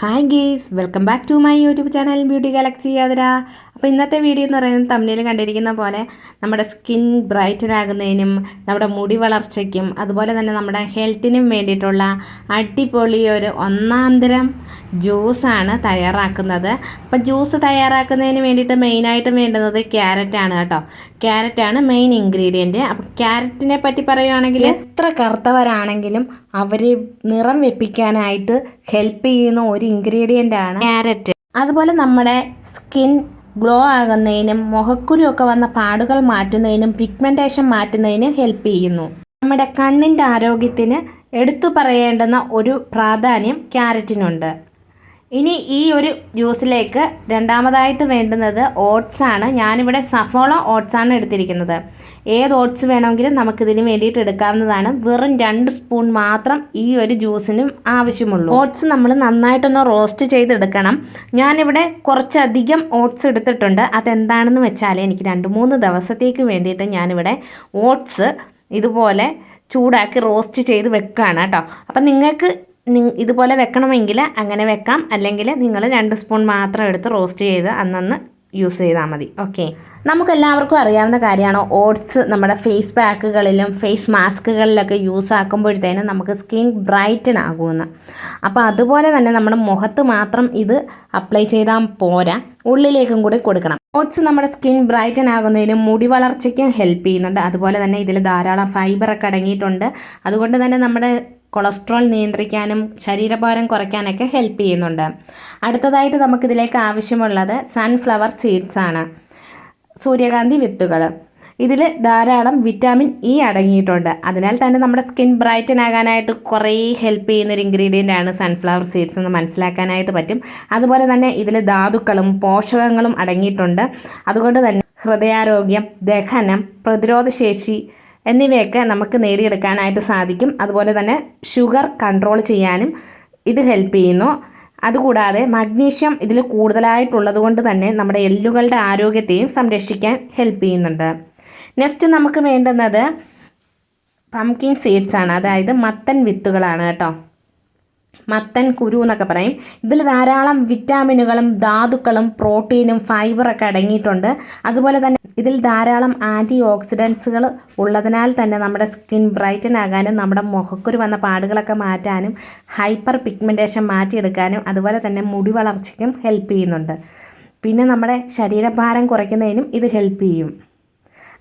Hi guys welcome back to my YouTube channel beauty galaxy യാതര അപ്പോൾ ഇന്നത്തെ video എന്ന് പറയുന്നത് തമ്മിൽ കണ്ടിരിക്കുന്ന പോലെ നമ്മുടെ സ്കിൻ ബ്രൈറ്റൻ ആകുന്നതിനും നമ്മുടെ മുടി വളർച്ചയ്ക്കും അതുപോലെ തന്നെ നമ്മുടെ ഹെൽത്തിനും വേണ്ടിയിട്ടുള്ള അടിപൊളി ഒരു ഒന്നാന്തരം ജ്യൂസാണ് തയ്യാറാക്കുന്നത്. അപ്പോൾ ജ്യൂസ് തയ്യാറാക്കുന്നതിന് വേണ്ടിയിട്ട് മെയിനായിട്ട് വേണ്ടുന്നത് ക്യാരറ്റാണ് കേട്ടോ. ക്യാരറ്റാണ് മെയിൻ ഇൻഗ്രീഡിയന്റ് അപ്പം ക്യാരറ്റിനെ പറ്റി പറയുകയാണെങ്കിൽ എത്ര കറുത്തവരാണെങ്കിലും അവരെ നിറം വെപ്പിക്കാനായിട്ട് ഹെൽപ്പ് ചെയ്യുന്ന ഒരു ഇൻഗ്രീഡിയന്റാണ് ക്യാരറ്റ് അതുപോലെ നമ്മുടെ സ്കിൻ ഗ്ലോ ആകുന്നതിനും മുഖക്കുരുവൊക്കെ വന്ന പാടുകൾ മാറ്റുന്നതിനും പിഗ്മെന്റേഷൻ മാറ്റുന്നതിനും ഹെൽപ്പ് ചെയ്യുന്നു. നമ്മുടെ കണ്ണിന്റെ ആരോഗ്യത്തിന് എടുത്തു പറയേണ്ടുന്ന ഒരു പ്രാധാന്യം ക്യാരറ്റിനുണ്ട് ഇനി ഈ ഒരു ജ്യൂസിലേക്ക് രണ്ടാമതായിട്ട് വേണ്ടുന്നത് ഓട്സ് ആണ്. ഞാനിവിടെ സഫോള ഓട്സ് ആണ് എടുത്തിരിക്കുന്നത്. ഏത് ഓട്സ് വേണമെങ്കിലും നമുക്കിതിന് വേണ്ടിയിട്ട് എടുക്കാവുന്നതാണ്. വെറും രണ്ട് സ്പൂൺ മാത്രം ഈ ഒരു ജ്യൂസിനും ആവശ്യമുള്ളൂ. ഓട്സ് നമ്മൾ നന്നായിട്ടൊന്ന് റോസ്റ്റ് ചെയ്തെടുക്കണം. ഞാനിവിടെ കുറച്ചധികം ഓട്സ് എടുത്തിട്ടുണ്ട്. അതെന്താണെന്ന് വെച്ചാൽ എനിക്ക് രണ്ട് മൂന്ന് ദിവസത്തേക്ക് വേണ്ടിയിട്ട് ഞാനിവിടെ ഓട്സ് ഇതുപോലെ ചൂടാക്കി റോസ്റ്റ് ചെയ്ത് വെക്കുകയാണ് കേട്ടോ. അപ്പം നിങ്ങൾക്ക് ഇതുപോലെ വെക്കണമെങ്കിൽ അങ്ങനെ വെക്കാം. അല്ലെങ്കിൽ നിങ്ങൾ രണ്ട് സ്പൂൺ മാത്രം എടുത്ത് റോസ്റ്റ് ചെയ്ത് അന്നന്ന് യൂസ് ചെയ്താൽ മതി. ഓക്കെ? നമുക്കെല്ലാവർക്കും അറിയാവുന്ന കാര്യമാണ്. ഓട്സ് നമ്മുടെ ഫേസ് പാക്കുകളിലും ഫേസ് മാസ്കുകളിലൊക്കെ യൂസ് ആക്കുമ്പോഴത്തേനും നമുക്ക് സ്കിൻ ബ്രൈറ്റൻ ആകുമെന്ന് അപ്പോൾ അതുപോലെ തന്നെ നമ്മുടെ മുഖത്ത് മാത്രം ഇത് അപ്ലൈ ചെയ്താൽ പോരാ. ഉള്ളിലേക്കും കൂടി കൊടുക്കണം. ഓട്സ് നമ്മുടെ സ്കിൻ ബ്രൈറ്റൻ ആകുന്നതിനും മുടി വളർച്ചയ്ക്കും ഹെൽപ്പ് ചെയ്യുന്നുണ്ട്. അതുപോലെ തന്നെ ഇതിൽ ധാരാളം ഫൈബറൊക്കെ അടങ്ങിയിട്ടുണ്ട്. അതുകൊണ്ട് തന്നെ നമ്മുടെ കൊളസ്ട്രോൾ നിയന്ത്രിക്കാനും ശരീരഭാരം കുറയ്ക്കാനൊക്കെ ഹെൽപ്പ് ചെയ്യുന്നുണ്ട്. അടുത്തതായിട്ട് നമുക്കിതിലേക്ക് ആവശ്യമുള്ളത് സൺഫ്ലവർ സീഡ്സ് ആണ്. സൂര്യകാന്തി വിത്തുകൾ ഇതിൽ ധാരാളം വിറ്റാമിൻ ഇ അടങ്ങിയിട്ടുണ്ട്. അതിനാൽ തന്നെ നമ്മുടെ സ്കിൻ ബ്രൈറ്റൻ ആകാനായിട്ട് കുറേ ഹെൽപ്പ് ചെയ്യുന്നൊരു ഇൻഗ്രീഡിയന്റ് ആണ് സൺഫ്ലവർ സീഡ്സ് എന്ന് മനസ്സിലാക്കാനായിട്ട് പറ്റും. അതുപോലെ തന്നെ ഇതിൽ ധാതുക്കളും പോഷകങ്ങളും അടങ്ങിയിട്ടുണ്ട്. അതുകൊണ്ട് തന്നെ ഹൃദയാരോഗ്യം ദഹനം പ്രതിരോധശേഷി എന്നിവയൊക്കെ നമുക്ക് നേടിയെടുക്കാനായിട്ട് സാധിക്കും. അതുപോലെ തന്നെ ഷുഗർ കൺട്രോൾ ചെയ്യാനും ഇത് ഹെൽപ്പ് ചെയ്യുന്നു. അതുകൂടാതെ മഗ്നീഷ്യം ഇതിൽ കൂടുതലായിട്ടുള്ളത് കൊണ്ട് തന്നെ നമ്മുടെ എല്ലുകളുടെ ആരോഗ്യത്തെയും സംരക്ഷിക്കാൻ ഹെൽപ്പ് ചെയ്യുന്നുണ്ട്. നെക്സ്റ്റ് നമുക്ക് വേണ്ടുന്നത് പംകിൻ സീഡ്സ് ആണ്. അതായത് മത്തൻ വിത്തുകളാണ് കേട്ടോ. മത്തൻ കുരു എന്നൊക്കെ പറയും. ഇതിൽ ധാരാളം വിറ്റാമിനുകളും ധാതുക്കളും പ്രോട്ടീനും ഫൈബറൊക്കെ അടങ്ങിയിട്ടുണ്ട്. അതുപോലെ തന്നെ ഇതിൽ ധാരാളം ആന്റി ഓക്സിഡൻസുകൾ ഉള്ളതിനാൽ തന്നെ നമ്മുടെ സ്കിൻ ബ്രൈറ്റൻ ആകാനും നമ്മുടെ മുഖക്കുരു വന്ന പാടുകളൊക്കെ മാറ്റാനും ഹൈപ്പർ പിഗ്മെന്റേഷൻ മാറ്റിയെടുക്കാനും അതുപോലെ തന്നെ മുടി വളർച്ചയ്ക്കും ഹെൽപ്പ് ചെയ്യുന്നുണ്ട്. പിന്നെ നമ്മുടെ ശരീരഭാരം കുറയ്ക്കുന്നതിനും ഇത് ഹെൽപ്പ് ചെയ്യും.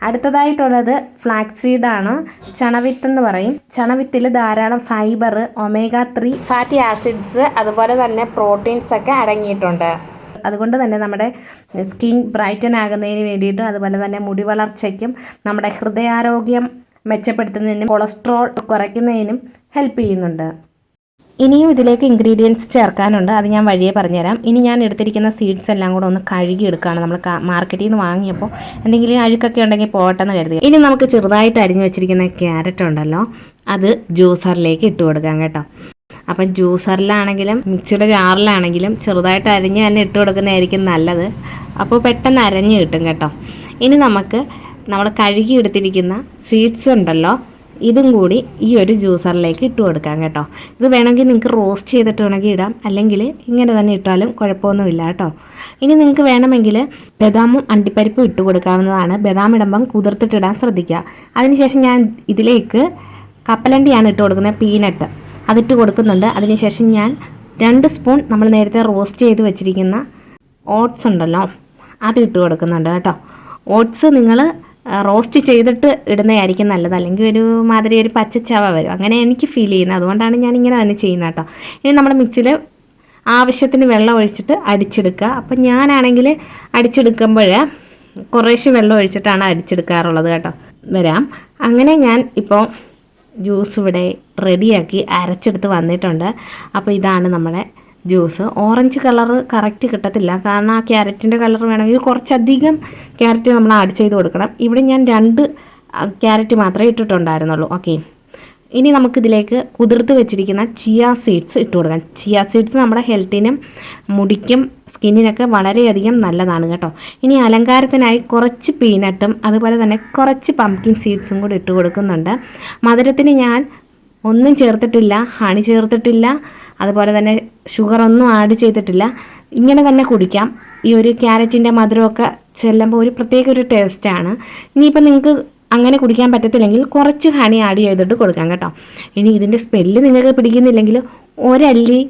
അടുത്തതായിട്ടുള്ളത് ഫ്ലാക്സീഡാണ്. ചണവിത്ത് എന്ന് പറയും. ചണവിത്തിൽ ധാരാളം fibre omega three fatty acids അതുപോലെ തന്നെ പ്രോട്ടീൻസ് ഒക്കെ അടങ്ങിയിട്ടുണ്ട്. അതുകൊണ്ട് തന്നെ നമ്മുടെ സ്കിൻ ബ്രൈറ്റൻ ആകുന്നതിന് വേണ്ടിയിട്ടും അതുപോലെ തന്നെ മുടി വളർച്ചയ്ക്കും നമ്മുടെ ഹൃദയാരോഗ്യം മെച്ചപ്പെടുത്തുന്നതിനും കൊളസ്ട്രോൾ കുറയ്ക്കുന്നതിനും ഹെൽപ്പ് ചെയ്യുന്നുണ്ട്. ഇനിയും ഇതിലേക്ക് ഇൻഗ്രീഡിയൻസ് ചേർക്കാനുണ്ട്. അത് ഞാൻ വഴിയെ പറഞ്ഞുതരാം. ഇനി ഞാൻ എടുത്തിരിക്കുന്ന സീഡ്സ് എല്ലാം കൂടെ ഒന്ന് കഴുകി എടുക്കുകയാണ് നമ്മൾ മാർക്കറ്റിൽ നിന്ന് വാങ്ങിയപ്പോൾ. എന്തെങ്കിലും അഴുക്കൊക്കെ ഉണ്ടെങ്കിൽ പോട്ടെന്ന് കരുതി. ഇനി നമുക്ക് ചെറുതായിട്ട് അരിഞ്ഞു വെച്ചിരിക്കുന്ന ക്യാരറ്റ് ഉണ്ടല്ലോ അത് ജ്യൂസറിലേക്ക് ഇട്ട് കൊടുക്കാം കേട്ടോ. അപ്പം ജ്യൂസറിലാണെങ്കിലും മിക്സിയുടെ ജാറിലാണെങ്കിലും ചെറുതായിട്ട് അരിഞ്ഞ് തന്നെ ഇട്ട് കൊടുക്കുന്നതായിരിക്കും നല്ലത്. അപ്പോൾ പെട്ടെന്ന് അരഞ്ഞ് കിട്ടും കേട്ടോ. ഇനി നമുക്ക് നമ്മൾ കഴുകി എടുത്തിരിക്കുന്ന സീഡ്സ് ഉണ്ടല്ലോ ഇതും കൂടി ഈ ഒരു ജ്യൂസറിലേക്ക് ഇട്ട് കൊടുക്കാം കേട്ടോ. ഇത് വേണമെങ്കിൽ നിങ്ങൾക്ക് റോസ്റ്റ് ചെയ്തിട്ട് വേണമെങ്കിൽ ഇടാം. അല്ലെങ്കിൽ ഇങ്ങനെ തന്നെ ഇട്ടാലും കുഴപ്പമൊന്നുമില്ല കേട്ടോ. ഇനി നിങ്ങൾക്ക് വേണമെങ്കിൽ ബദാമും അണ്ടിപ്പരിപ്പും ഇട്ട് കൊടുക്കാവുന്നതാണ്. ബദാം ഇടുമ്പം കുതിർത്തിട്ടിടാൻ ശ്രദ്ധിക്കുക. അതിനുശേഷം ഞാൻ ഇതിലേക്ക് കപ്പലണ്ടിയാണ് ഇട്ട് കൊടുക്കുന്നത് പീനട്ട്. അതിട്ട് കൊടുക്കുന്നുണ്ട്. അതിനുശേഷം ഞാൻ രണ്ട് സ്പൂൺ നമ്മൾ നേരത്തെ റോസ്റ്റ് ചെയ്ത് വെച്ചിരിക്കുന്ന ഓട്സ് ഉണ്ടല്ലോ അത് ഇട്ട് കൊടുക്കുന്നുണ്ട് കേട്ടോ. ഓട്സ് നിങ്ങൾ റോസ്റ്റ് ചെയ്തിട്ട് ഇടുന്നതായിരിക്കും നല്ലത്. അല്ലെങ്കിൽ ഒരു മാതിരി ഒരു പച്ചച്ചവ വരും. അങ്ങനെ എനിക്ക് ഫീൽ ചെയ്യുന്നത്. അതുകൊണ്ടാണ് ഞാൻ ഇങ്ങനെ തന്നെ ചെയ്യുന്നത് കേട്ടോ. ഇനി നമ്മുടെ മിക്സിയിൽ ആവശ്യത്തിന് വെള്ളം ഒഴിച്ചിട്ട് അടിച്ചെടുക്കുക. അപ്പം ഞാനാണെങ്കിൽ അടിച്ചെടുക്കുമ്പോൾ കുറേശ്ശെ വെള്ളം ഒഴിച്ചിട്ടാണ് അടിച്ചെടുക്കാറുള്ളത് കേട്ടോ. വരാം. അങ്ങനെ ഞാൻ ഇപ്പോൾ ജ്യൂസ് ഇവിടെ റെഡിയാക്കി അരച്ചെടുത്ത് വന്നിട്ടുണ്ട്. അപ്പോൾ ഇതാണ് നമ്മുടെ ജ്യൂസ്. ഓറഞ്ച് കളർ കറക്റ്റ് കിട്ടത്തില്ല. കാരണം ആ ക്യാരറ്റിന്റെ കളർ വേണമെങ്കിൽ കുറച്ചധികം ക്യാരറ്റ് നമ്മൾ ആഡ് ചെയ്ത് കൊടുക്കണം. ഇവിടെ ഞാൻ രണ്ട് ക്യാരറ്റ് മാത്രമേ ഇട്ടിട്ടുണ്ടായിരുന്നുള്ളൂ. ഓക്കെ ഇനി നമുക്കിതിലേക്ക് കുതിർത്ത് വെച്ചിരിക്കുന്ന ചിയ സീഡ്സ് ഇട്ട് കൊടുക്കാം. ചിയ സീഡ്സ് നമ്മുടെ ഹെൽത്തിനും മുടിക്കും സ്കിന്നിനൊക്കെ വളരെയധികം നല്ലതാണ് കേട്ടോ. ഇനി അലങ്കാരത്തിനായി കുറച്ച് പീനട്ടും അതുപോലെ തന്നെ കുറച്ച് പംകിൻ സീഡ്സും കൂടി ഇട്ട് കൊടുക്കുന്നുണ്ട്. മധുരത്തിന് ഞാൻ ഒന്നും ചേർത്തിട്ടില്ല ഹണി ചേർത്തിട്ടില്ല അതുപോലെ തന്നെ ഷുഗർ ഒന്നും ആഡ് ചെയ്തിട്ടില്ല. ഇങ്ങനെ തന്നെ കുടിക്കാം. ഈ ഒരു ക്യാരറ്റിന്റെ മധുരമൊക്കെ ചെല്ലുമ്പോൾ ഒരു പ്രത്യേക ഒരു ടേസ്റ്റാണ് ഇനിയിപ്പോൾ നിങ്ങൾക്ക് അങ്ങനെ കുടിക്കാൻ പറ്റത്തില്ലെങ്കിൽ കുറച്ച് ഹണി ആഡ് ചെയ്തിട്ട് കൊടുക്കാം കേട്ടോ. ഇനി ഇതിന്റെ സ്മെല്ല് നിങ്ങൾക്ക് പിടിക്കുന്നില്ലെങ്കിൽ ഒരല്ലി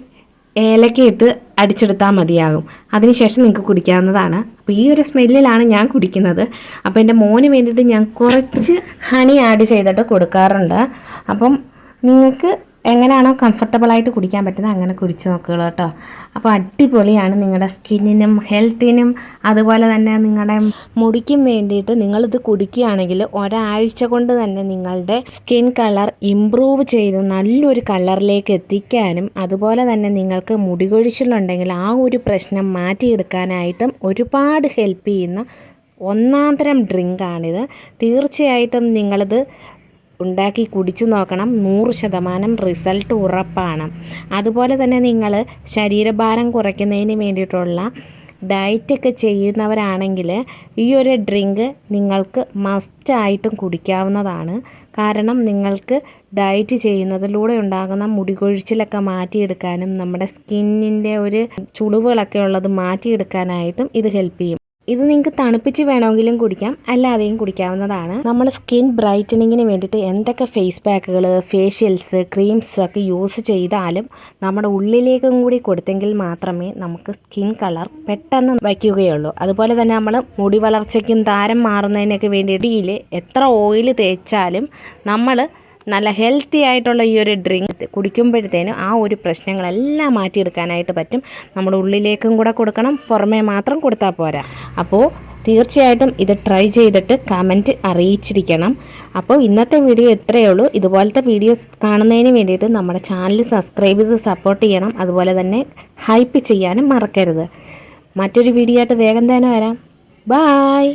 ഏലക്ക ഇട്ട് അടിച്ചെടുത്താൽ മതിയാകും. അതിനുശേഷം നിങ്ങൾക്ക് കുടിക്കാവുന്നതാണ്. അപ്പോൾ ഈ ഒരു സ്മെല്ലിലാണ് ഞാൻ കുടിക്കുന്നത്. അപ്പോൾ എന്റെ മോന് വേണ്ടിയിട്ട് ഞാൻ കുറച്ച് ഹണി ആഡ് ചെയ്തിട്ട് കൊടുക്കാറുണ്ട്. അപ്പം നിങ്ങൾക്ക് എങ്ങനെയാണോ കംഫർട്ടബിളായിട്ട് കുടിക്കാൻ പറ്റുന്നത് അങ്ങനെ കുടിച്ച് നോക്കുക കേട്ടോ. അപ്പോൾ അടിപൊളിയാണ് നിങ്ങളുടെ സ്കിന്നിനും ഹെൽത്തിനും അതുപോലെ തന്നെ നിങ്ങളുടെ മുടിക്കും വേണ്ടിയിട്ട് നിങ്ങളിത് കുടിക്കുകയാണെങ്കിൽ ഒരാഴ്ച കൊണ്ട് തന്നെ നിങ്ങളുടെ സ്കിൻ കളർ ഇമ്പ്രൂവ് ചെയ്ത് നല്ലൊരു കളറിലേക്ക് എത്തിക്കാനും അതുപോലെ തന്നെ നിങ്ങൾക്ക് മുടി കൊഴിച്ചിലുണ്ടെങ്കിൽ ആ ഒരു പ്രശ്നം മാറ്റിയെടുക്കാനായിട്ടും ഒരുപാട് ഹെൽപ്പ് ചെയ്യുന്ന ഒന്നാം തരം ഡ്രിങ്കാണിത് തീർച്ചയായിട്ടും നിങ്ങളിത് ഉണ്ടാക്കി കുടിച്ചു നോക്കണം. നൂറ് ശതമാനം റിസൾട്ട് ഉറപ്പാണ്. അതുപോലെ തന്നെ നിങ്ങൾ ശരീരഭാരം കുറയ്ക്കുന്നതിന് വേണ്ടിയിട്ടുള്ള ഡയറ്റൊക്കെ ചെയ്യുന്നവരാണെങ്കിൽ ഈ ഒരു ഡ്രിങ്ക് നിങ്ങൾക്ക് മസ്റ്റായിട്ടും കുടിക്കാവുന്നതാണ്. കാരണം നിങ്ങൾക്ക് ഡയറ്റ് ചെയ്യുന്നതിലൂടെ ഉണ്ടാകുന്ന മുടികൊഴിച്ചിലൊക്കെ മാറ്റിയെടുക്കാനും നമ്മുടെ സ്കിന്നിന്റെ ഒരു ചുളിവുകളൊക്കെ ഉള്ളത് മാറ്റിയെടുക്കാനായിട്ടും ഇത് ഹെൽപ്പ് ചെയ്യും. ഇത് നിങ്ങൾക്ക് തണുപ്പിച്ച് വേണമെങ്കിലും കുടിക്കാം അല്ലാതെയും കുടിക്കാവുന്നതാണ്. നമ്മൾ സ്കിൻ ബ്രൈറ്റനിങ്ങിന് വേണ്ടിയിട്ട് എന്തൊക്കെ ഫേസ് പാക്കുകൾ ഫേഷ്യൽസ് ക്രീംസ് ഒക്കെ യൂസ് ചെയ്താലും നമ്മുടെ ഉള്ളിലേക്കും കൂടി കൊടുത്തെങ്കിൽ മാത്രമേ നമുക്ക് സ്കിൻ കളർ പെട്ടെന്ന് വയ്ക്കുകയുള്ളൂ. അതുപോലെ തന്നെ നമ്മൾ മുടി വളർച്ചയ്ക്കും താരം മാറുന്നതിനൊക്കെ വേണ്ടിയിട്ട് എത്ര ഓയിൽ തേച്ചാലും നമ്മൾ നല്ല ഹെൽത്തി ആയിട്ടുള്ള ഈ ഒരു ഡ്രിങ്ക് കുടിക്കുമ്പോഴത്തേനും ആ ഒരു പ്രശ്നങ്ങളെല്ലാം മാറ്റിയെടുക്കാനായിട്ട് പറ്റും. നമ്മുടെ ഉള്ളിലേക്കും കൂടെ കൊടുക്കണം പുറമേ മാത്രം കൊടുത്താൽ പോരാ. അപ്പോൾ തീർച്ചയായിട്ടും ഇത് ട്രൈ ചെയ്തിട്ട് കമന്റ് അറിയിച്ചിരിക്കണം. അപ്പോൾ ഇന്നത്തെ വീഡിയോ ഇത്രയേ ഉള്ളൂ. ഇതുപോലത്തെ വീഡിയോസ് കാണുന്നതിന് വേണ്ടിയിട്ട് നമ്മുടെ ചാനൽ സബ്സ്ക്രൈബ് ചെയ്ത് സപ്പോർട്ട് ചെയ്യണം. അതുപോലെ തന്നെ ഹൈപ്പ് ചെയ്യാനും മറക്കരുത്. മറ്റൊരു വീഡിയോ ആയിട്ട് വേഗം തന്നെ വരാം. ബായ്